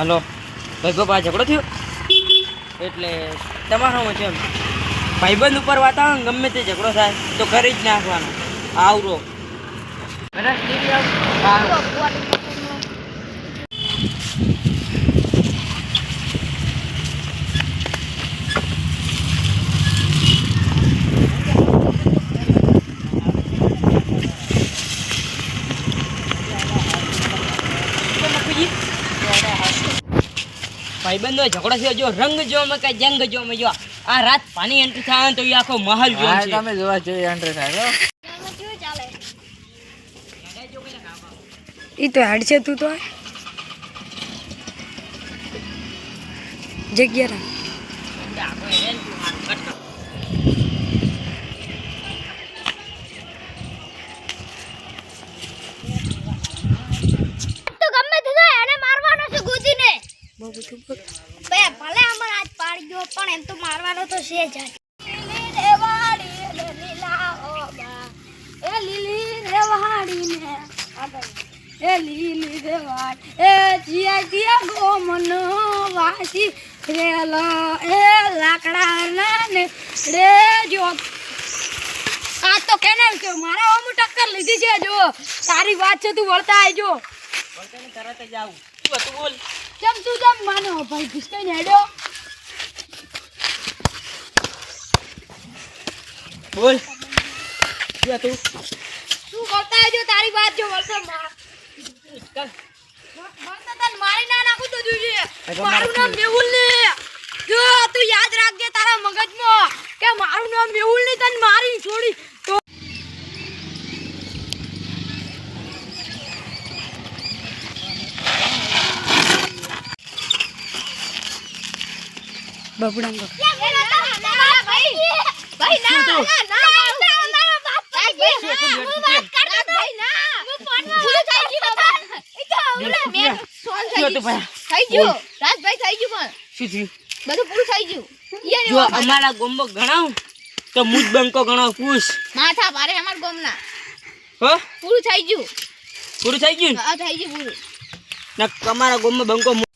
Hello, ભાઈ આ ઝઘડો થયો? એટલે તમારામાં છે ભાઈબંધ ઉપર વાતાવરણ ગમે તે ઝઘડો થાય, તો કરી જ નાખવાનો. આવરો. બરાબર ટીવી આવ હા ભાઈબંધો ઝઘડો થયો જો રંગ જો મે કઈ જંગ જો મે જો આ રાત પાણી એન્ટ્રી થાય તો એ આખો મહલ જો છે તમે જોવા જોઈએ એન્ટ્રી થાય હો. ઈ તો હાડ છે તું તો જગ્યા રાખ. તો ગમે તે થાય એને મારવાનો છે ગુજીને બે ભલે અમર આજ પાડી પણ એમ તો મારવાનો તો છે જ લીલી રેવાડી ને લીલા ઓબા એ લીલી રેવાડી ને એ લીલી રેવાડ એ જીયા જીયા ગોમન વાસી રેલ એ લાકડા ને રે જો આ તો કેને કે મારા ઓમ ટક્કર લીધી છે જો તારી વાત છે તું વળતા આવજો તરત જ આવું. બોલ. કેમ તું કેમ માનો? ભાઈ ઘૂસકાઈને હેડ્યો. બોલ. શું તું. તું વળતા આવજો તારી વાત જો વળતો માર વળતા તને મારી ના નાખું તો જોજે. મારું નામ મેહુલ ને જો તું યાદ રાખજે તારા મગજમાં કે મારું નામ મેહુલ ને તને મારી છોડી તો બબડાં બબ. ભાઈ ના ના ના શું હતું ભાઈ થઈ ગયું રાજભાઈ થઈ ગયું શું થયું પણ બધું પૂરું થઈ ગયું જો અમારા ગોમ્બો ગણાવ તો મુજ બંકો ગણાવ પૂછ. માથા ભારે અમાર ગોમના. હો? પૂરું થઈ ગયું. પૂરું થઈ ગયું હા થઈ ગયું પૂરું ને અમારા ગોમ્બો બંકો મુ-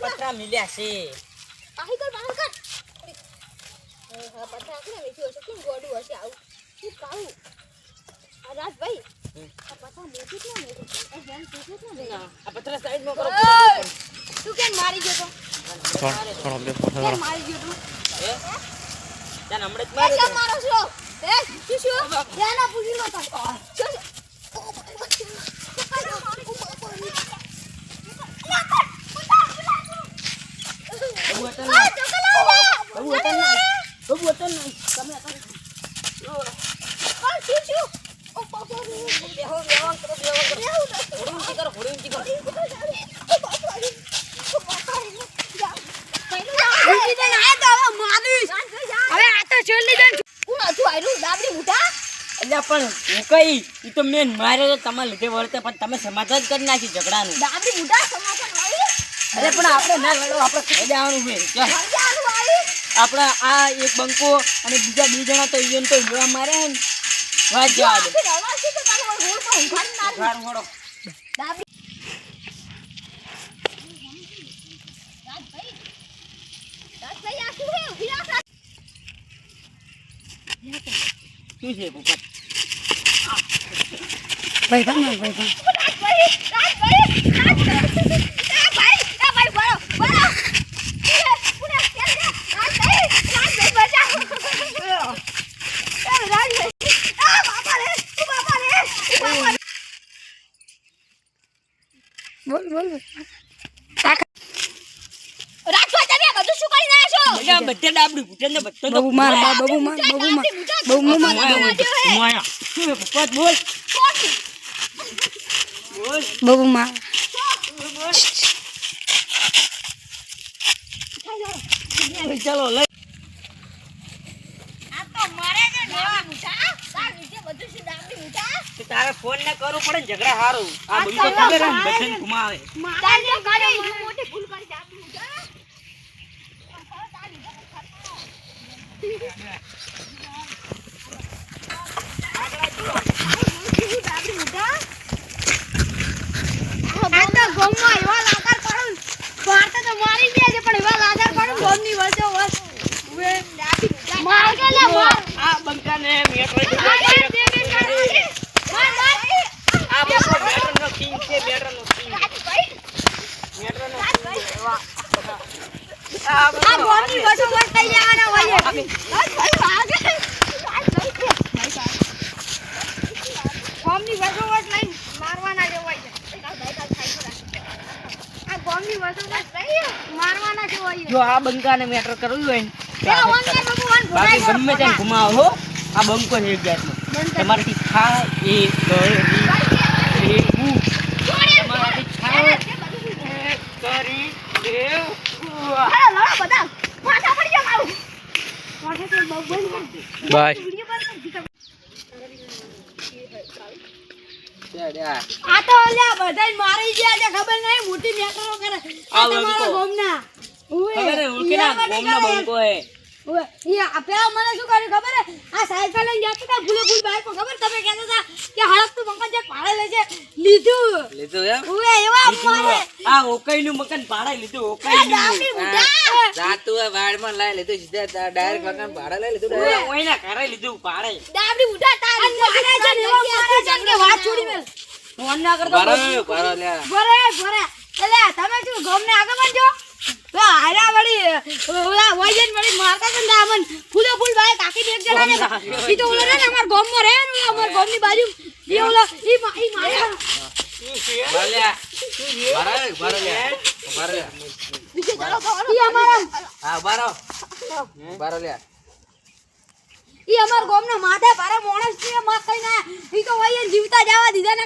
આ પતરા મિલ્યા છે. પાહી કર પાહી કર એ હા પથરા કે વેચ્યું હશે? કેમ ગોડું હશે આવું? શું કાવું? આ રાજભાઈ આ પથરા મેચું કે મેચું એ જેમ પૂછું કે મેચું આ પતરા સાઈડમાં કરો. તું કેમ મારી ગયો તો? કેમ મારી ગયો તું? હે? તને હમણાં જ એ માર્યો તો. મારો છો. એ શું શું? ધ્યાન પૂછી લો તો શું શું એવું હતું ને? એવું હતું ને? એવું હતું ને? તમે હતા ને? બેહો, બેહો કરો, બેહો કરો. હોડી ઊંચી કરો, હોડી ઊંચી કરો. હવે આ તો છેલ્લી જણ કોણ હતું આયરું દાબડી મુઠા અલ્યા પણ હું કઈ ઈ તો મેં મારે તો તમારા લીધે વળતે પણ તમે સમાધાન કરી નાખી ઝઘડાનું દાદી મુઠા સમાધાન અરે પણ આપણે ના લડો આપણે ખાઈ જવાનું છે આપણે આ એક બંકો અને બીજા બે જણા તો ઈયોને તો જોવા મારે ને વાત જવા દે રાજભાઈ આ શું હે ઊભી રાખ શું છે પોપટ ભાઈ ભાઈ માર ભાઈ ભાઈ રાજભાઈ રાજભાઈ રાજભાઈ એ ભાઈ એ ભાઈ બોલો બોલો એ પુણે કે રાજભાઈ રાજભાઈ બચાવો એ રાજભાઈ આ બાપા રે ઓ બાપા રે ઓ બાપા રે બોલ બોલ બોલ. રાજભાઈ તમે આ બધું શું કરી રહ્યા બધે ડાબડી ઘૂંટે ને બધો બબુ માર બબુ માર બબુ માર બબુ માર. મોયા હોય. મોયા. શું છે પોપટ બોલ. બોલ બબુ માર ચાલો લઈ. તાર નીચે બધું શું ડાબડી મુઠા તો તારે ફોન ના કરવું પડે ને ઝઘડા હારું. આ બધું ખબર Yeah. ગોમની વજોવટ લઈને મારવાના જેવાય છે. જો આ બંકાને મેટર કરવું હોય ગમે ત્યાં ઘુમાવો આ બંકો બાય. આ તો અલ્યા બધાય મારી ગયા છે ખબર નહીં? મોટી મેટરો કરે. આ તમારા બંકો. ગોમના. ખબર ઉલકેના ગોમનો બંકો હે. પેલા મને શું કર્યું ખબર હે? આ સાયકલ લઈને જતો હતા ભૂલે ભૂલ બાઈક ખબર? તમે કહેતા હતા કે હળકતું મકાન જે ભાડે લે છે લીધું. લીધું એમ? એવા મારે. આ ઓકાઈનું મકાન ભાડા લીધું ઓકાઈ ઓકાઈનું દાબડી બુઢા જાતું હોય વાડમાં લાઈ લીધું સીધા ડાયરેક્ટ મકાન ભાડા લઈ લીધું. ઓઈના ઓયના ઘરે લીધું ભાડે. ડાબડી ઉઠા તારી. મારે છે ને એવા મારે છે ને કે વાત છોડી મેલ ફોન ના કરતો ભાડે ભાડે લે ભરે ભરે એટલે તમે શું ગોમને આગળ બનજો તો હારા વળી ઓલા વૈજન વળી મારતા હતા દામન. ફૂલો ફૂલ ભાઈ કાકી એક જણા ને ઈ તો ઓલો ને અમાર ગોમમાં રહે ને અમાર ગોમની બાજુ. ઈ ઓલો ઈ ઈ મારે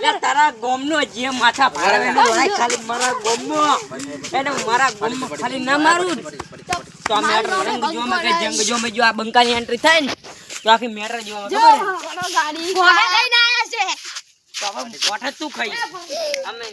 ના તારા ગોમનો જે માથા ખાલી મારા ગોમનો એને મારા ગોમમાં ખાલી ના મારું તો આ મેટર રંગ જંગ જો જો આ બંકાની એન્ટ્રી થાય ને તો આખી મેટર જોવા ગાડી છે તો હવે કોઠે તું ખાઈ અમે.